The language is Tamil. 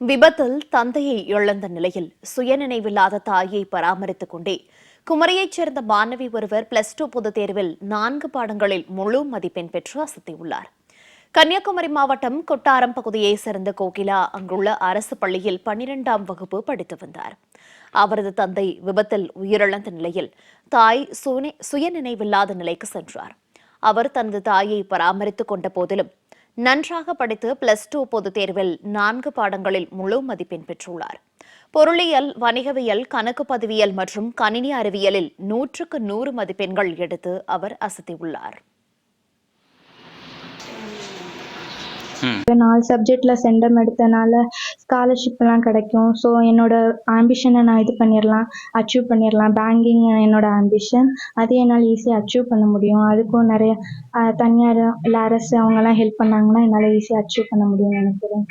விபத்தில் தந்தையை இழந்த நிலையில் சுயநினைவில்லாத தாயை பராமரித்துக் கொண்டே குமரியைச் சேர்ந்த மாணவி ஒருவர் பிளஸ் டூ பொதுத் தேர்வில் நான்கு பாடங்களில் முழு மதிப்பெண் பெற்று அசத்தியுள்ளார். கன்னியாகுமரி மாவட்டம் கொட்டாரம் பகுதியைச் சேர்ந்த கோகிலா அங்குள்ள அரசு பள்ளியில் பன்னிரெண்டாம் வகுப்பு படித்து வந்தார். அவரது தந்தை விபத்தில் உயிரிழந்த நிலையில் தாய் சுயநினைவில்லாத நிலைக்கு சென்றார். அவர் தனது தாயை பராமரித்துக் கொண்ட போதிலும் நன்றாக படித்து பிளஸ் டூ பொதுத் தேர்வில் நான்கு பாடங்களில் முழு மதிப்பெண் பெற்றுள்ளார். பொருளியல் வணிகவியல் கணக்கு பதிவியல் மற்றும் கணினி அறிவியலில் நூற்றுக்கு நூறு மதிப்பெண்கள் எடுத்து அவர் அசத்தியுள்ளார். நாலு சப்ஜெக்ட்ல சென்டம் எடுத்தனால ஸ்காலர்ஷிப்லாம் கிடைக்கும். ஸோ என்னோட ஆம்பிஷனை நான் இது பண்ணிடலாம் அச்சீவ் பண்ணிடலாம் பேங்கிங் என்னோட ஆம்பிஷன் அது என்னால் ஈஸியாக அச்சீவ் பண்ண முடியும். அதுக்கும் நிறைய தனியார் இல்லை அரசு அவங்கெல்லாம் ஹெல்ப் பண்ணாங்கன்னா என்னால் ஈஸியாக அச்சீவ் பண்ண முடியும்னு நினைக்கிறேன்.